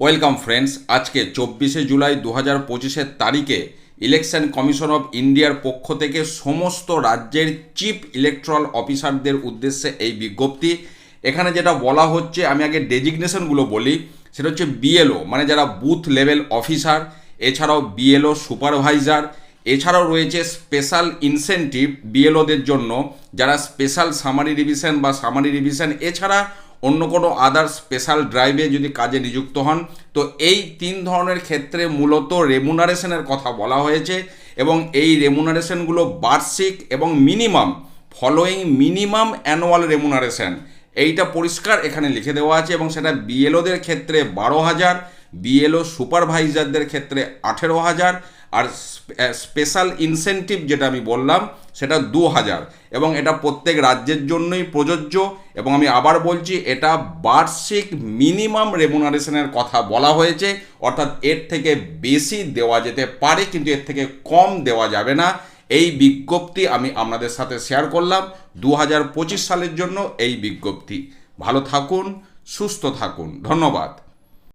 Welcome friends, আজকে চব্বিশে জুলাই দু হাজার পঁচিশের তারিখে ইলেকশন কমিশন অফ ইন্ডিয়ার পক্ষ থেকে সমস্ত রাজ্যের চিফ ইলেকট্রাল অফিসারদের উদ্দেশ্যে এই বিজ্ঞপ্তি। এখানে যেটা বলা হচ্ছে, আমি আগে ডেজিগনেশনগুলো বলি, সেটা হচ্ছে বিএলও মানে যারা বুথ লেভেল অফিসার, এছাড়াও বিএলও সুপারভাইজার, এছাড়াও রয়েছে স্পেশাল ইনসেন্টিভ বিএলওদের জন্য, যারা স্পেশাল সামারি রিভিশন বা সামারি রিভিশন, এছাড়া অন্য কোনো আদার স্পেশাল ড্রাইভে যদি কাজে নিযুক্ত হন, তো এই তিন ধরনের ক্ষেত্রে মূলত রেমুনারেশনের কথা বলা হয়েছে এবং এই রেমুনারেশনগুলো বার্ষিক এবং minimum following minimum annual remuneration এইটা পরিষ্কার এখানে লিখে দেওয়া আছে এবং সেটা বিএলওদের ক্ষেত্রে বারো হাজার বিএলও সুপারভাইজারদের ক্ষেত্রে আঠেরো হাজার আর স্পেশাল ইনসেন্টিভ যেটা আমি বললাম, সেটা দু হাজার। এবং এটা প্রত্যেক রাজ্যের জন্যই প্রযোজ্য। এবং আমি আবার বলছি, এটা বার্ষিক মিনিমাম রেমুনারেশনের কথা বলা হয়েছে। অর্থাৎ এর থেকে বেশি দেওয়া যেতে পারে, কিন্তু এর থেকে কম দেওয়া যাবে না। এই বিজ্ঞপ্তি আমি আপনাদের সাথে শেয়ার করলাম দু হাজার পঁচিশ সালের জন্য এই বিজ্ঞপ্তি। ভালো থাকুন, সুস্থ থাকুন। ধন্যবাদ।